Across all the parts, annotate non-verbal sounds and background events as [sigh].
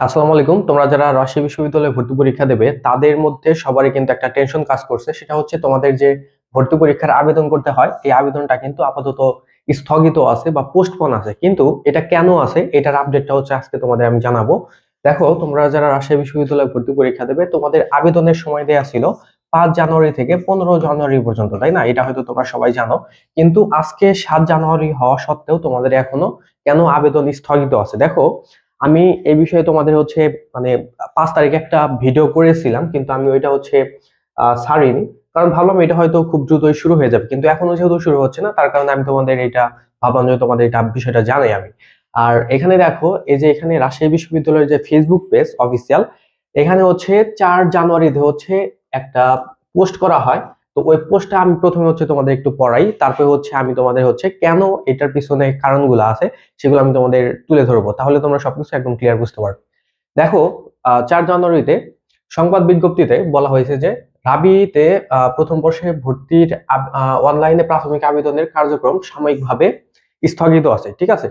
আসসালামু আলাইকুম। তোমরা যারা রাজশাহী বিশ্ববিদ্যালয়ে ভর্তি পরীক্ষা দেবে, তাদের মধ্যে সবারই কিন্তু একটা টেনশন কাজ করছে। সেটা হচ্ছে তোমাদের যে ভর্তি পরীক্ষার আবেদন করতে হয়, এই আবেদনটা কিন্তু আপাতত স্থগিত আছে বা পোস্টপোন আছে। কিন্তু এটা কেন আছে? এটার আপডেটটা হচ্ছে আজকে তোমাদের আমি জানাব। দেখো, তোমরা যারা রাজশাহী বিশ্ববিদ্যালয়ে ভর্তি পরীক্ষা দেবে, তোমাদের আবেদনের সময় দেয়া ছিল পাঁচ জানুয়ারি থেকে পনেরো জানুয়ারি পর্যন্ত, তাই না? এটা হয়তো তোমরা সবাই জানো। কিন্তু আজকে সাত জানুয়ারি হওয়া সত্ত্বেও তোমাদের এখনও কেন আবেদন স্থগিত আছে? দেখো আমি এই বিষয়ে তোমাদের হচ্ছে মানে পাঁচ তারিখে একটা ভিডিও করেছিলাম, কিন্তু আমি ওইটা হচ্ছে ছাড়িনি কারণ ভাবলাম এটা হয়তো খুব দ্রুতই শুরু হয়ে যাবে, কিন্তু এখনও যেহেতু শুরু হচ্ছে না, তার কারণে আমি তোমাদের এটা, ভাবলাম যে তোমাদের এটা বিষয়টা জানাই আমি। আর এখানে দেখো, এই যে এখানে রাজশাহী বিশ্ববিদ্যালয়ের যে ফেসবুক পেজ অফিসিয়াল এখানে হচ্ছে চার জানুয়ারিতে হচ্ছে একটা পোস্ট করা হয়। তো ওই পোস্টটা আমি প্রথমে হচ্ছে তোমাদের একটু পড়াই, তারপরে হচ্ছে আমি তোমাদের হচ্ছে কেন এটার পিছনে কারণগুলো আছে, সেগুলো আমি তোমাদের তুলে ধরবো, তাহলে তোমরা সবকিছু একদম ক্লিয়ার বুঝতে পারবে। দেখো চার জানুয়ারিতে সংবাদ বিজ্ঞপ্তিতে বলা হয়েছে যে রাবিতে প্রথম বর্ষে ভর্তির অনলাইনে প্রাথমিক আবেদনের কার্যক্রম সাময়িকভাবে স্থগিত আছে, ঠিক আছে?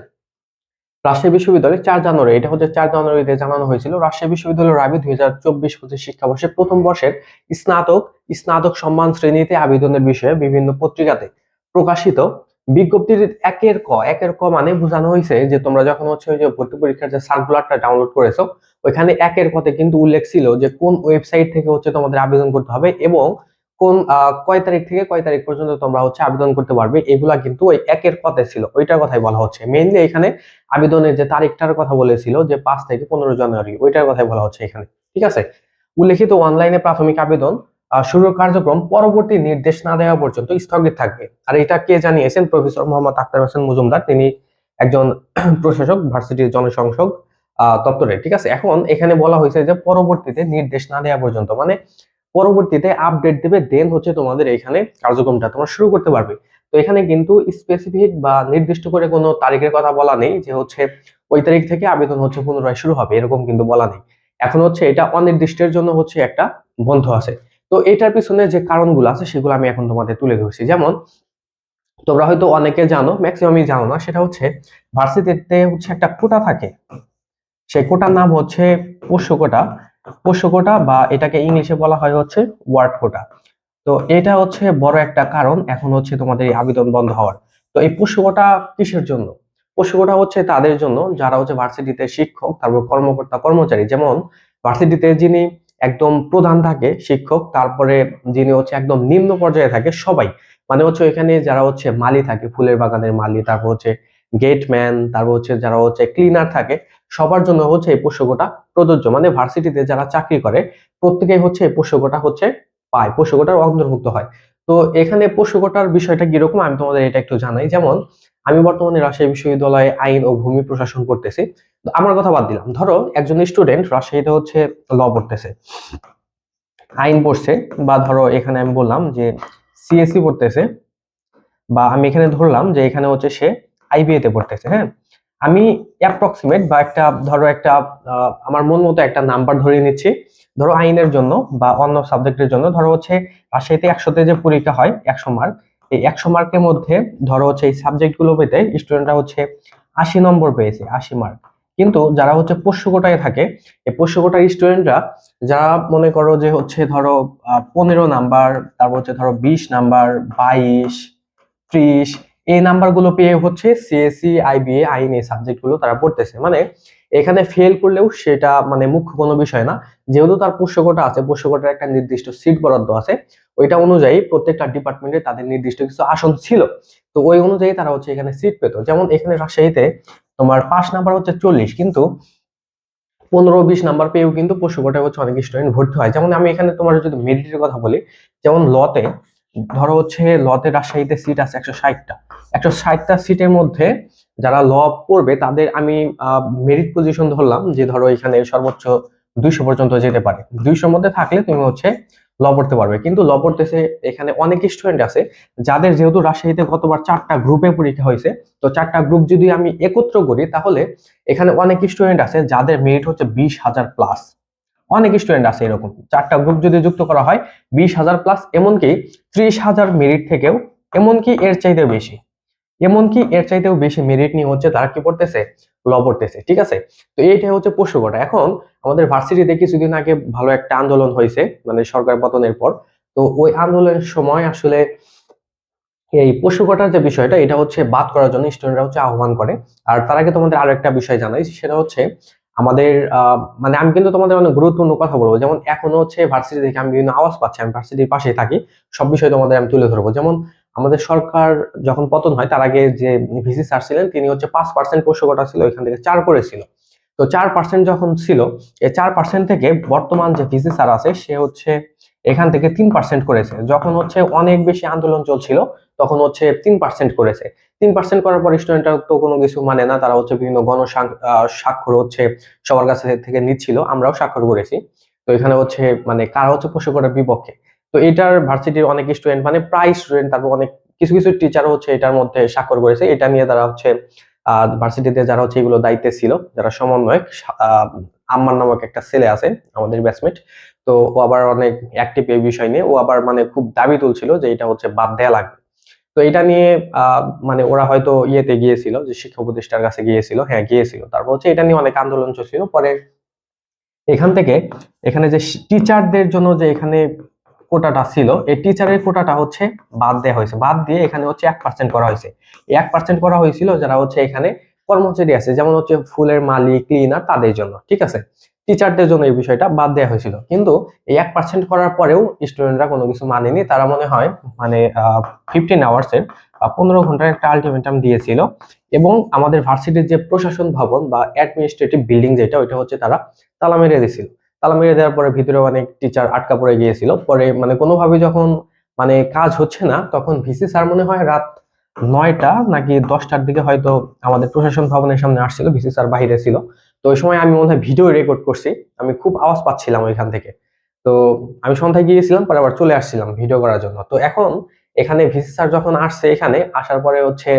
রাজশাহী বিশ্ববিদ্যালয়ে চার জানুয়ারি, এটা হচ্ছে চার জানুয়ারিতে জানানো হয়েছিল। রাজশাহী বিশ্ববিদ্যালয়ের রাবি দুই হাজার চব্বিশ পঁচিশ শিক্ষাবর্ষে প্রথম বর্ষের স্নাতক স্নাতক সম্মান শ্রেণীতে আবেদনের বিষয়ে বিভিন্ন পত্রিকাতে প্রকাশিত বিজ্ঞপ্তির একের ক একের ক মানে বোঝানো হয়েছে যে তোমরা যখন হচ্ছে ওই যে ভর্তি পরীক্ষার যে সার্কুলারটা ডাউনলোড করেছ, ওইখানে একের কতে কিন্তু উল্লেখ ছিল যে কোন ওয়েবসাইট থেকে হচ্ছে তোমাদের আবেদন করতে হবে এবং কোন কয় তারিখ থেকে কয় তারিখ পর্যন্ত তোমরা হচ্ছে আবেদন করতে পারবে এগুলা কিন্তু ওই একের কতে ছিল। ওইটার কথাই বলা হচ্ছে। মেইনলি এখানে আবেদনের যে তারিখটার কথা বলেছিল যে পাঁচ থেকে পনেরো জানুয়ারি ওইটার কথাই বলা হচ্ছে এখানে। ঠিক আছে? উল্লেখিত অনলাইনে প্রাথমিক আবেদন শুরুর কার্যক্রম পরবর্তী নির্দেশ না দেওয়া পর্যন্ত স্থগিত থাকবে। আর এটা কে জানিয়েছেন? প্রফেসর মোহাম্মদ আক্তার হোসেন মজুমদার। তিনি একজন [clears throat] প্রশাসক ভার্সিটির আহ, দপ্তরে ঠিক আছে? এখন এখানে বলা হয়েছে যে পরবর্তীতে নির্দেশ না দেওয়া পর্যন্ত মানে পরবর্তীতে আপডেট দেবে দেন হচ্ছে তোমাদের এখানে কার্যক্রমটা তোমরা শুরু করতে পারবে। তো এখানে কিন্তু স্পেসিফিক বা নির্দিষ্ট করে কোনো তারিখের কথা বলা নেই, যে হচ্ছে ওই তারিখ থেকে আবেদন হচ্ছে পুনরায় শুরু হবে, এরকম কিন্তু বলা নেই। এখন হচ্ছে এটা অনির্দিষ্টের জন্য হচ্ছে একটা বন্ধ আছে। তো এটার পিছনে যে কারণগুলো আছে, সেগুলো আমি এখন তোমাদের তুলে ধরছি। যেমন, তোমরা হয়তো অনেকে জানো ম্যাক্সিমামই জানো না, সেটা হচ্ছে ভার্সিটিতে হচ্ছে একটা কোটা থাকে। সেই কোটার নাম হচ্ছে পোষ্য কোটা পোষ্য কোটা বা এটাকে ইংলিশে বলা হয় হচ্ছে ওয়ার্ড কোটা। তো এটা হচ্ছে বড় একটা কারণ, এখন হচ্ছে তোমাদের এই আবেদন বন্ধ হওয়ার। তো এই পোষ্য কিসের জন্য? পোষ্য হচ্ছে তাদের জন্য যারা হচ্ছে ভার্সিটিতে শিক্ষক, তারপর কর্মকর্তা, কর্মচারী। যেমন ভার্সিটিতে যিনি একদম প্রধান থাকে শিক্ষক, তারপরে যিনি হচ্ছে একদম নিম্ন পর্যায়ে থাকে সবাই। মানে হচ্ছে এখানে যারা হচ্ছে মালি থাকে, ফুলের বাগানের মালি, তারপর হচ্ছে গেটম্যান, তারপর হচ্ছে যারা হচ্ছে ক্লিনার থাকে সবার জন্য হচ্ছে এই পোষ্যকটা প্রযোজ্য। মানে ভার্সিটিতে যারা চাকরি করে, প্রত্যেকেই হচ্ছে এই পোষ্যকটা হচ্ছে পায়, পোষ্যকটার অন্তর্ভুক্ত হয়। তো এখানে পোষ্যকটার বিষয়টা কীরকম আমি তোমাদের এটা একটু জানাই। যেমন, আমি বর্তমানে রাজশাহী বিশ্ববিদ্যালয়ে আইন ও ভূমি প্রশাসন করতেছি। আমার কথা বাদ দিলাম। ধরো, একজন স্টুডেন্ট রাজশাহীতে হচ্ছে ল পড়তেছে। আইন পড়ছে বা ধরো এখানে আমি বললাম যে সিএসসি পড়তেছে বা আমি এখানে ধরলাম যে এখানে হচ্ছে সে আইবিএ তে পড়তেছে হ্যাঁ? আমি অ্যাপ্রক্সিমেট বা একটা, ধরো একটা আমার মন মতো একটা নাম্বার ধরে নিচ্ছি। ধরো আইনের জন্য বা অন্য সাবজেক্টের জন্য। ধরো হচ্ছে রাজশাহীতে একশোতে যে পরীক্ষা হয়, একশো মার্ক এই একশো মার্কের মধ্যে ধরো হচ্ছে এই সাবজেক্টগুলো পেতে স্টুডেন্টরা হচ্ছে আশি নম্বর পেয়েছে, আশি মার্ক কিন্তু যারা হচ্ছে পোষ্য কোটায় থাকে, এই পোষ্য কোটার স্টুডেন্টরা যারা মনে করো যে হচ্ছে ধরো পনেরো নাম্বার তারপর হচ্ছে ধরো বিশ নাম্বার বাইশ, ত্রিশ এই নাম্বারগুলো পেয়ে হচ্ছে সিএসসি আইবিএ আইন এই সাবজেক্টগুলো তারা পড়তেছে। মানে এখানে ফেল করলেও সেটা মানে মুখ্য কোনো বিষয় না। যেহেতু তার পোষ্যকোটা আছে, পোষ্যকোটার একটা নির্দিষ্ট সিট বরাদ্দ আছে, ওইটা অনুযায়ী প্রত্যেকটা ডিপার্টমেন্টে তাদের নির্দিষ্ট কিছু আসন ছিল। তো ওই অনুযায়ী তারা হচ্ছে এখানে সিট পেত। যেমন এখানে রাজশাহীতে তোমার পাঁচ নাম্বার হচ্ছে চল্লিশ, কিন্তু পনেরো, বিশ নাম্বার পেয়েও কিন্তু পোষ্যকোটায় হচ্ছে অনেক স্টুডেন্ট ভর্তি হয়। যেমন আমি এখানে তোমার যদি মেরিটের কথা বলি, যেমন লতে, ধরো হচ্ছে লতে রাজশাহীতে সিট আছে একশো ষাটটা। একশো ষাটটা সিটের মধ্যে যারা ল পড়বে, তাদের আমি মেরিট পজিশন ধরলাম যে ধরো এখানে সর্বোচ্চ দুইশো পর্যন্ত যেতে পারে। দুইশোর মধ্যে থাকলে তুমি হচ্ছে ল পড়তে পারবে। কিন্তু ল পড়তেছে, এখানে অনেক স্টুডেন্ট আছে, যাদের যেহেতু রাজশাহীতে গতবার চারটা গ্রুপে পরীক্ষা হয়েছে, তো চারটা গ্রুপ যদি আমি একত্র করি, তাহলে এখানে অনেক স্টুডেন্ট আছে যাদের মেরিট হচ্ছে বিশ হাজার প্লাস অনেক স্টুডেন্ট আছে এরকম। চারটা গ্রুপ যদি যুক্ত করা হয়, বিশ হাজার প্লাস এমনকি ত্রিশ হাজার মেরিট থেকেও, এমনকি এর চাইতেও বেশি। এমনকি এর চাইতেও বেশি মেরিট নিয়ে হচ্ছে তারা কি পড়তেছে? ল পড়তেছে, ঠিক আছে? তো এইটাই হচ্ছে কোটা। এখন আমাদের ভার্সিটিতে কিছুদিন আগে ভালো একটা আন্দোলন হয়েছে মানে সরকার পতনের পর। তো ওই আন্দোলনের সময় আসলে এই পশু কোটার যে বিষয়টা, এটা হচ্ছে বাদ করার জন্য স্টুডেন্টরা হচ্ছে আহ্বান করে। আর তার আগে তোমাদের আরও একটা বিষয় জানাই, সেটা হচ্ছে আমাদের মানে আমি কিন্তু তোমাদের অনেক গুরুত্বপূর্ণ কথা বলব। যেমন এখনও হচ্ছে ভার্সিটি থেকে আমি বিভিন্ন আওয়াজ পাচ্ছি, আমি ভার্সিটির পাশেই থাকি, সব বিষয় তোমাদের আমি তুলে ধরবো। যেমন আমাদের সরকার যখন পতন হয়, তার আগে যে ভিসি স্যার ছিলেন, তিনি হচ্ছে পাঁচ পার্সেন্ট পোষ্য কোটা ছিল, এখান থেকে চার করেছিল। তো চার পার্সেন্ট যখন ছিল এই চার পার্সেন্ট থেকে বর্তমান যে ভিসি স্যার আছে, সে হচ্ছে এখান থেকে তিন পার্সেন্ট করেছে। যখন হচ্ছে অনেক বেশি আন্দোলন চলছিল, তখন হচ্ছে তিন পার্সেন্ট করেছে। তিন পার্সেন্ট করার পর স্টুডেন্টরা তো কোনো কিছু মানে না, তারা হচ্ছে বিভিন্ন গণ স্বাক্ষর হচ্ছে সবার কাছে থেকে নিচ্ছিল, আমরাও স্বাক্ষর করেছি। তো এখানে হচ্ছে মানে কারা হচ্ছে পোষক বিপক্ষে? তো এটার ভার্সিটির অনেক স্টুডেন্ট মানে প্রায় স্টুডেন্ট তারপর অনেক কিছু কিছু টিচারও হচ্ছে এটার মধ্যে স্বাক্ষর করেছে। এটা নিয়ে তারা হচ্ছে ভার্সিটিতে যারা হচ্ছে এগুলো দায়িত্বে ছিল, যারা সমন্বয়ক আম্মার নামক একটা ছেলে আছে, আমাদের ব্যাচমেট তো ও আবার অনেক অ্যাক্টিভ এই বিষয় নিয়ে, ও আবার মানে খুব দাবি তুলছিল যে এটা হচ্ছে বাদ দেয়া লাগবে। তো এটা নিয়ে মানে ওরা হয়তো ইয়েতে গিয়েছিল, যে শিক্ষা উপদেষ্টার কাছে গিয়েছিল হ্যাঁ গিয়েছিল। তারপর হচ্ছে এটা নিয়ে অনেক আন্দোলন চলছিল। পরে এখান থেকে, এখানে যে টিচারদের জন্য যে এখানে কোটাটা ছিল, এই টিচারের কোটাটা হচ্ছে বাদ দেওয়া হয়েছে। বাদ দিয়ে এখানে হচ্ছে এক পার্সেন্ট করা হয়েছে। এক পার্সেন্ট করা হয়েছিল যারা হচ্ছে এখানে কর্মচারী আছে, যেমন হচ্ছে ফুলের মালিক ক্লিনার তাদের জন্য, ঠিক আছে? টিচারদের জন্য এই বিষয়টা বাদ দেওয়া হয়েছিল। কিন্তু এই এক পার্সেন্ট করার পরেও স্টুডেন্টরা কোনো কিছু মানেনি। তারা মনে হয় মানে ফিফটিন আওয়ার্সের পনেরো ঘণ্টার একটা আলটিমেটাম দিয়েছিল। এবং আমাদের ভার্সিটির যে প্রশাসন ভবন বা অ্যাডমিনিস্ট্রেটিভ বিল্ডিং যেটা, ওইটা হচ্ছে তারা তালা মেরে দিয়েছিল। তালা মেরে দেওয়ার পরে ভিতরে অনেক টিচার আটকা পড়ে গিয়েছিল। পরে মানে কোনোভাবে যখন মানে কাজ হচ্ছে না, তখন ভিসি স্যার মনে হয় রাত নয়টা নাকি দশটার দিকে হয়তো আমাদের প্রশাসন ভবনের সামনে আসছিল, ভিসি স্যার বাইরে ছিল। তো ওই সময় আমি মনে হয় ভিডিও রেকর্ড করছি, আমি খুব আওয়াজ পাচ্ছিলাম ওইখান থেকে। তো আমি সন্ধ্যায় গিয়েছিলাম, পরে আবার চলে আসছিলাম ভিডিও করার জন্য। তো এখন এখানে ভিসি স্যার যখন আসছে এখানে, আসার পরে হচ্ছে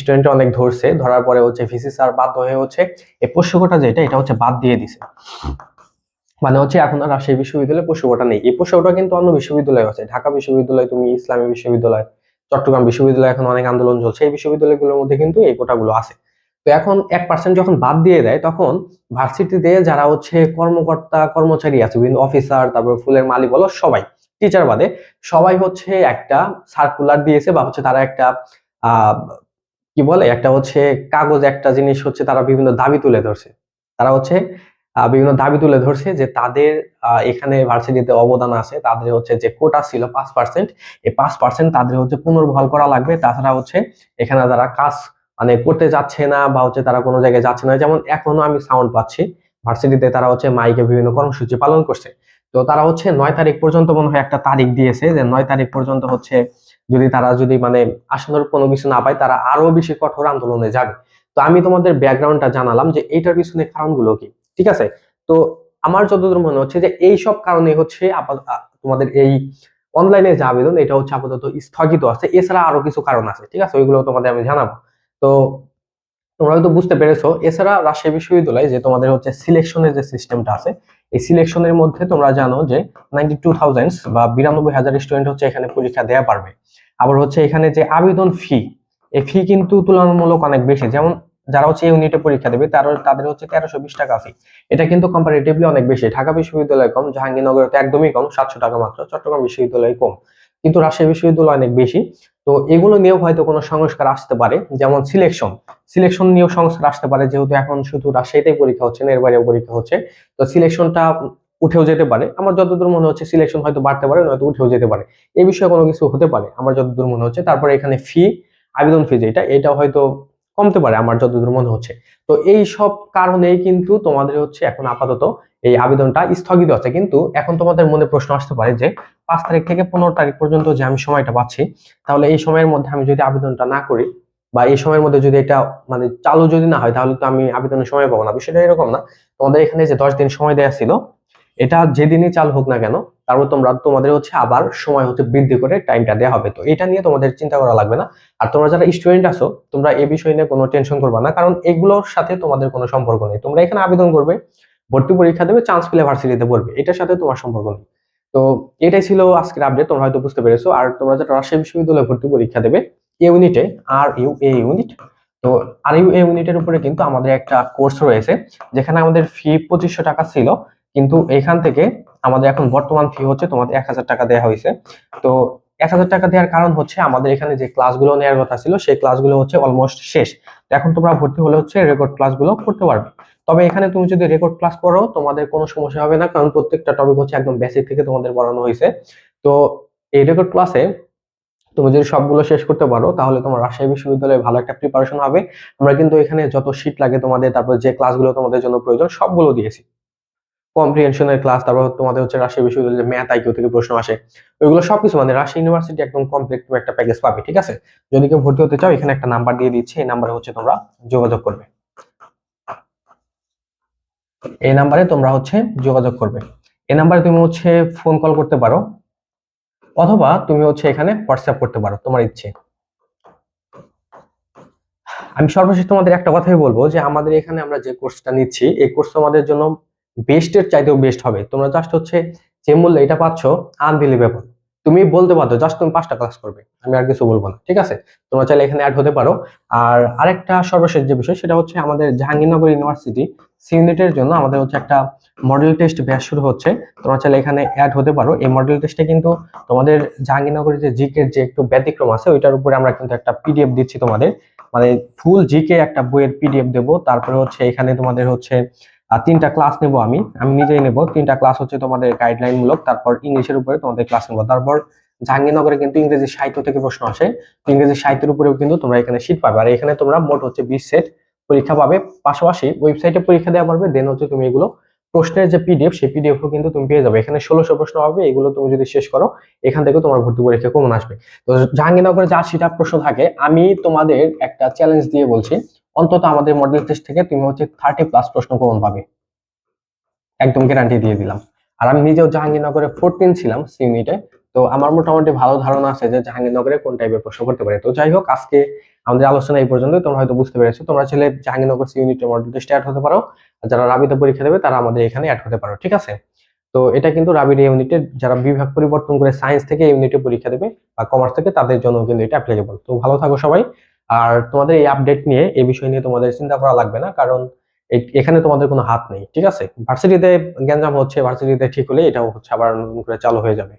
স্টুডেন্ট অনেক ধরছে। ধরার পরে হচ্ছে ভিসি স্যার বাধ্য হয়ে হচ্ছে, এই পোষ্যকটা যেটা, এটা হচ্ছে বাদ দিয়ে দিছে। মানে হচ্ছে এখন আর রাজশাহী বিশ্ববিদ্যালয়ে পোষ্যকটা নেই। এই পোষ্যকটা কিন্তু অন্য বিশ্ববিদ্যালয় আছে ঢাকা বিশ্ববিদ্যালয়, তুমি ইসলামী বিশ্ববিদ্যালয়, চট্টগ্রাম বিশ্ববিদ্যালয় এখন অনেক আন্দোলন চলছে। এই বিশ্ববিদ্যালয়গুলোর মধ্যে কিন্তু এই কোটাগুলো আছে। তো এখন এক পার্সেন্ট যখন বাদ দিয়ে দেয়, তখন ভার্সিটিতে যারা হচ্ছে কর্মকর্তা, কর্মচারী আছে, বিভিন্ন অফিসার তারপর ফুলের মালিক বলো সবাই টিচার বাদে সবাই হচ্ছে একটা সার্কুলার দিয়েছে বা হচ্ছে তারা একটা কি বলে? একটা হচ্ছে কাগজ, একটা জিনিস হচ্ছে তারা বিভিন্ন দাবি তুলে ধরছে। তারা হচ্ছে বিভিন্ন দাবি তুলে ধরছে যে তাদের এখানে ভার্সিটিতে অবদান আছে। তাদের হচ্ছে যে কোটা ছিল পাঁচ পার্সেন্ট এই পাঁচ পার্সেন্ট তাদের হচ্ছে পুনর্বহাল করা লাগবে। তাছাড়া হচ্ছে এখানে তারা কাজ মানে করতে যাচ্ছে না বা হচ্ছে তারা কোনো জায়গায় যাচ্ছে না, যেমন এখনও আমি সাউন্ড পাচ্ছি। ভার্সিটিতে তারা হচ্ছে মাইকে বিভিন্ন কর্মসূচি পালন করছে। তো তারা হচ্ছে নয় তারিখ পর্যন্ত মনে হয় একটা তারিখ দিয়েছে যে নয় তারিখ পর্যন্ত হচ্ছে যদি তারা যদি মানে আসন্ন কোনো কিছু না পায়, তারা আরও বেশি কঠোর আন্দোলনে যাবে। তো আমি তোমাদের ব্যাকগ্রাউন্ডটা জানালাম যে এইটার পিছনে কারণগুলো কি? ঠিক আছে? তো আমার যতদূর মনে হচ্ছে যে এই সব কারণে হচ্ছে আপাতত তোমাদের এই অনলাইনে যে আবেদন, এটা হচ্ছে আপাতত স্থগিত আছে। এছাড়া আরও কিছু কারণ আছে, ঠিক আছে? ওইগুলো তোমাদের আমি জানাব। তো তোমরা হয়তো বুঝতে পেরেছ, এছাড়া রাজশাহী বিশ্ববিদ্যালয়ে যে তোমাদের হচ্ছে সিলেকশনের যে সিস্টেমটা আছে, এই সিলেকশনের মধ্যে তোমরা জানো যে নাইনটি টু বা বিরানব্বই হাজার স্টুডেন্ট হচ্ছে এখানে পরীক্ষা দেওয়া পারবে। আবার হচ্ছে এখানে যে আবেদন ফি এই ফি কিন্তু তুলনামূলক অনেক বেশি। যেমন যারা হচ্ছে ইউনিটে পরীক্ষা দেবে তারা তাদের হচ্ছে তেরোশো বিশ টাকা ফি এটা কিন্তু কম্পারেটিভলি অনেক বেশি। ঢাকা বিশ্ববিদ্যালয় কম, জাহাঙ্গীরনগরে তো একদমই কম, সাতশো টাকা মাত্র, চট্টগ্রাম বিশ্ববিদ্যালয় কম। কিন্তু রাজশাহী বিশ্ববিদ্যালয় অনেক বেশি। তো এগুলো নিয়েও হয়তো কোনো সংস্কার আসতে পারে, যেমন সিলেকশন সিলেকশন নিয়েও সংস্কার আসতে পারে, যেহেতু এখন শুধু রাজশাহীতেই পরীক্ষা হচ্ছে না এর বাইরেও পরীক্ষা হচ্ছে। তো সিলেকশনটা উঠেও যেতে পারে। আমার যতদূর মনে হচ্ছে সিলেকশন হয়তো বাড়তে পারে, নয়তো উঠেও যেতে পারে। এই বিষয়ে কোনো কিছু হতে পারে, আমার যতদূর মনে হচ্ছে। তারপরে এখানে ফি আবেদন ফি যেটা, এটাও হয়তো কমতে পারে, আমার যতদূর মনে হচ্ছে। তো এই সব কারণেই কিন্তু তোমাদের হচ্ছে এখন আপাতত এই আবেদনটা স্থগিত আছে। কিন্তু এখন তোমাদের মনে প্রশ্ন আসতে পারে যে, পাঁচ তারিখ থেকে পনেরো তারিখ পর্যন্ত যে আমি সময়টা পাচ্ছি, তাহলে এই সময়ের মধ্যে আমি যদি আবেদনটা না করি বা এই সময়ের মধ্যে যদি এটা মানে চালু যদি না হয়, তাহলে তো আমি আবেদনের সময় পাবো না। বিষয়টা এরকম না। তোমাদের এখানে যে দশ দিন সময় দেওয়া ছিল, এটা যেদিনই চালু হোক না কেন তারপর তোমরা তোমাদের হচ্ছে আবার সময় হচ্ছে বৃদ্ধি করে টাইমটা দেওয়া হবে। তো এটা নিয়ে তোমাদের চিন্তা করা লাগবে না। আর তোমরা যারা স্টুডেন্ট আছো, তোমরা এই বিষয় নিয়ে কোনো টেনশন করবে না। কারণ এগুলোর সাথে তোমাদের কোনো সম্পর্ক নেই। তোমরা এখানে আবেদন করবে, ভর্তি পরীক্ষা দেবে চান্স পেলে ভার্সিটিতে পড়বে। এটার সাথে তোমার সম্পর্ক নেই। তো এটাই ছিল আজকের আপডেট তোমরা হয়তো বুঝতে পেরেছ। আর তোমরা যারা রাজশাহী বিশ্ববিদ্যালয়ে ভর্তি পরীক্ষা দেবে, এ ইউনিটে আর ইউ এ ইউনিট তো আর এই ইউনিটের উপরে কিন্তু আমাদের একটা কোর্স রয়েছে, যেখানে আমাদের ফি পঁচিশশো টাকা ছিল। কিন্তু এখান থেকে আমাদের এখন বর্তমান ফি হচ্ছে তোমাদের এক হাজার টাকা দেওয়া হয়েছে। তো এক হাজার টাকা দেওয়ার কারণ হচ্ছে আমাদের এখানে যে ক্লাসগুলো নেওয়ার কথা ছিল, সেই ক্লাসগুলো হচ্ছে অলমোস্ট শেষ। এখন তোমরা ভর্তি হলে হচ্ছে রেকর্ড ক্লাসগুলো করতে পারবে। তবে এখানে তুমি যদি রেকর্ড ক্লাস করো তোমাদের কোনো সমস্যা হবে না, কারণ প্রত্যেকটা টপিক হচ্ছে একদম বেসিক থেকে তোমাদের পড়ানো হয়েছে। তো এই রেকর্ড ক্লাসে তুমি যদি সবগুলো শেষ করতে পারো, তাহলে তোমার রাজশাহী বিশ্ববিদ্যালয়ে ভালো একটা প্রিপারেশন হবে। আমরা কিন্তু এখানে যত শীট লাগে তোমাদের, তারপর যে ক্লাসগুলো তোমাদের জন্য প্রয়োজন, সবগুলো দিয়েছি। কম্প্রিহেনশনের ক্লাস তারপর তোমাদের হচ্ছে রাজশাহী বিশ্ববিদ্যালয়ের ম্যাথ আইকিউ থেকে প্রশ্ন আসে, ওইগুলো সবকিছু মানে রাজশাহী ইউনিভার্সিটি একদম কমপ্লিট তুমি একটা প্যাকেজ পাবে, ঠিক আছে? যদি কেউ ভর্তি হতে চাও, এখানে একটা নাম্বার দিয়ে দিচ্ছি, এই নাম্বারে হচ্ছে তোমরা যোগাযোগ করবে। এই নাম্বারে তোমরা হচ্ছে যোগাযোগ করবে। এই নাম্বারে তুমি হচ্ছে ফোন কল করতে পারো, অথবা তুমি হচ্ছে এখানে হোয়াটসঅ্যাপ করতে পারো, তোমার ইচ্ছে। আমি সর্বশেষ তোমাদের একটা কথাই বলব যে আমাদের এখানে আমরা যে কোর্সটা নিচ্ছি, এই কোর্স তোমাদের জন্য বেস্টের চাইতেও বেস্ট হবে। তোমরা জাস্ট হচ্ছে যে মূল্য এটা পাচ্ছ আনবিলিভেবল তুমি বলতে পারো জাস্ট তুমি পাঁচটা ক্লাস করবে। আমি আর কিছু বলব না, ঠিক আছে? তোমরা চাইলে এখানে অ্যাড হতে পারো। আর আরেকটা সর্বশেষ যে বিষয়, সেটা হচ্ছে আমাদের জাহাঙ্গীরনগর ইউনিভার্সিটি সি ইউনিটের জন্য আমাদের হচ্ছে একটা মডেল টেস্ট ব্যাচ শুরু হচ্ছে। তোমরা চাইলে এখানে অ্যাড হতে পারো। এই মডেল টেস্টে কিন্তু তোমাদের জাহাঙ্গীরনগরের যে জিকের যে একটু ব্যতিক্রম আছে, ওইটার উপরে আমরা কিন্তু একটা পিডিএফ দিচ্ছি তোমাদের। মানে ফুল জিকে একটা বইয়ের পিডিএফ দেবো। তারপরে হচ্ছে এখানে তোমাদের হচ্ছে আর তিনটা ক্লাস নেব আমি। আমি নিজেই নেব। তিনটা ক্লাস হচ্ছে তোমাদের গাইডলাইন মূলক, তারপর ইংলিশের উপরে তোমাদের ক্লাস নেব। তারপর জাহাঙ্গীরনগরে কিন্তু ইংরেজি সাহিত্য থেকে প্রশ্ন আসে। ইংরেজি সাহিত্যের উপরেও কিন্তু তোমরা এখানে শীট পাবে। আর এখানে তোমরা মোট হচ্ছে বিশ সেট পরীক্ষা পাবে। পাশাপাশি ওয়েবসাইটে পরীক্ষা দেওয়া পারবে দেন হচ্ছে তুমি এগুলো প্রশ্নের যে পিডিএফ সেই পিডিএফও কিন্তু তুমি পেয়ে যাবে। এখানে ষোলোশো প্রশ্ন হবে। এগুলো তুমি যদি শেষ করো, এখান থেকে তোমার ভর্তি পরীক্ষা কমন আসবে। তো জাহাঙ্গীরনগরে যা সেটা প্রশ্ন থাকে, আমি তোমাদের একটা চ্যালেঞ্জ দিয়ে বলছি। অন্তত আমাদের মডেল টেস্ট থেকে তুমি হচ্ছে থার্টি প্লাস প্রশ্ন কমন পাবে। একদম গ্যারান্টি দিয়ে দিলাম। আর আমি নিজেও জাহাঙ্গীরনগরে ফোরটিন ছিলাম সি ইউনিটে তো আমার মোটামুটি ভালো ধারণা আছে যে জাহাঙ্গীরনগরে কোন টাইপের প্রশ্ন করতে পারে। তো যাই হোক, আজকে আমাদের আলোচনা এই পর্যন্ত তোমরা হয়তো বুঝতে পেরেছ, তোমরা চাইলে জাহাঙ্গীরনগর সি ইউনিটের মডেল টেস্টে অ্যাড হতে পারো। আর যারা রাবিতে পরীক্ষা দেবে, তারা আমাদের এখানে অ্যাড হতে পারো, ঠিক আছে? তো এটা কিন্তু রাবির ইউনিটের যারা বিভাগ পরিবর্তন করে সায়েন্স থেকে ইউনিটে পরীক্ষা দেবে বা কমার্স থেকে, তাদের জন্য কিন্তু এটা অ্যাপ্লিকেবল তো ভালো থাকো সবাই। আর তোমাদের এই আপডেট নিয়ে এই বিষয় নিয়ে তোমাদের চিন্তা করা লাগবে না, কারণ এখানে তোমাদের কোনো হাত নেই, ঠিক আছে? ভার্সিটিতে গ্যাঞ্জাম হচ্ছে ভার্সিটিতে ঠিক হলে এটাও হচ্ছে আবার নতুন করে চালু হয়ে যাবে।